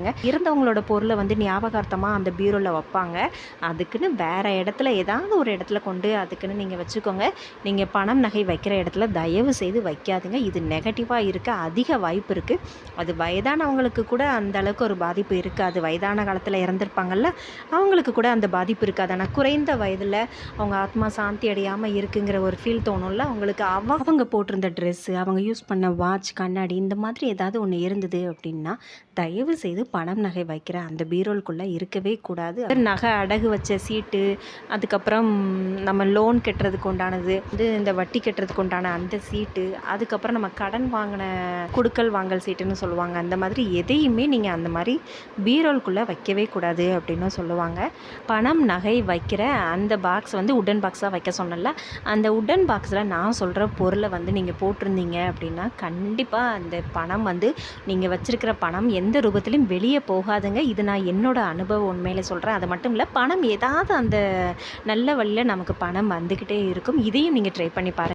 பாருங்கள் இருந்தவங்களோட பொருளை வந்து ஞாபகார்த்தமாக அந்த பீரோவில் வைப்பாங்க. அதுக்குன்னு வேறு இடத்துல ஏதாவது ஒரு இடத்துல கொண்டு அதுக்குன்னு நீங்கள் வச்சுக்கோங்க. நீங்கள் பணம் நகை வைக்கிற இடத்துல தயவு செய்து வைக்காதுங்க. இது நெகட்டிவாக இருக்க அதிக வாய்ப்பு இருக்குது அது வயதானவங்களுக்கு கூட அந்த அளவுக்கு ஒரு பாதிப்பு இருக்காது. வயதான காலத்தில் இறந்துருப்பாங்கல்ல அவங்களுக்கு கூட அந்த பாதிப்பு இருக்காது. ஆனால் குறைந்த வயதில் அவங்க ஆத்மா சாந்தி அடையாமல் இருக்குங்கிற ஒரு ஃபீல் தோணும்ல அவங்களுக்கு அவ அவங்க போட்டிருந்த ட்ரெஸ்ஸு அவங்க யூஸ் பண்ண வாட்ச் கண்ணாடி இந்த மாதிரி ஏதாவது ஒன்று இருந்தது அப்படின்னா தயவு செய்து பணம் நகை வைக்கிற அந்த பீரோல்குள்ளே இருக்கவே கூடாது. நகை அடகு வச்ச சீட்டு அதுக்கப்புறம் நம்ம லோன் கட்டுறதுக்கு உண்டானது வந்து இந்த வட்டி கட்டுறதுக்கு உண்டான அந்த சீட்டு அதுக்கப்புறம் நம்ம கடன் வாங்கின குடுக்கல் வாங்கல் சீட்டுன்னு சொல்லுவாங்க. அந்த மாதிரி எதையுமே நீங்கள் அந்த மாதிரி பீரோல்குள்ளே வைக்கவே கூடாது அப்படின்னு சொல்லுவாங்க. பணம் நகை வைக்கிற அந்த பாக்ஸ் வந்து உடன் பாக்ஸாக வைக்க சொன்னல அந்த உடன் பாக்ஸில் நான் சொல்கிற பொருளை வந்து நீங்கள் போட்டிருந்தீங்க அப்படின்னா கண்டிப்பாக அந்த பணம் வந்து நீங்கள் வச்சுருக்கிற பணம் எந்த ரூபத்திலையும் வெளியே போகாதுங்க. இது நான் என்னோடய அனுபவம் உண்மையிலே சொல்கிறேன் அது மட்டும் இல்லை பணம் ஏதாவது அந்த நல்ல வழியில் நமக்கு பணம் வந்துக்கிட்டே இருக்கும். இதையும் நீங்கள் ட்ரை பண்ணி பாருங்கள்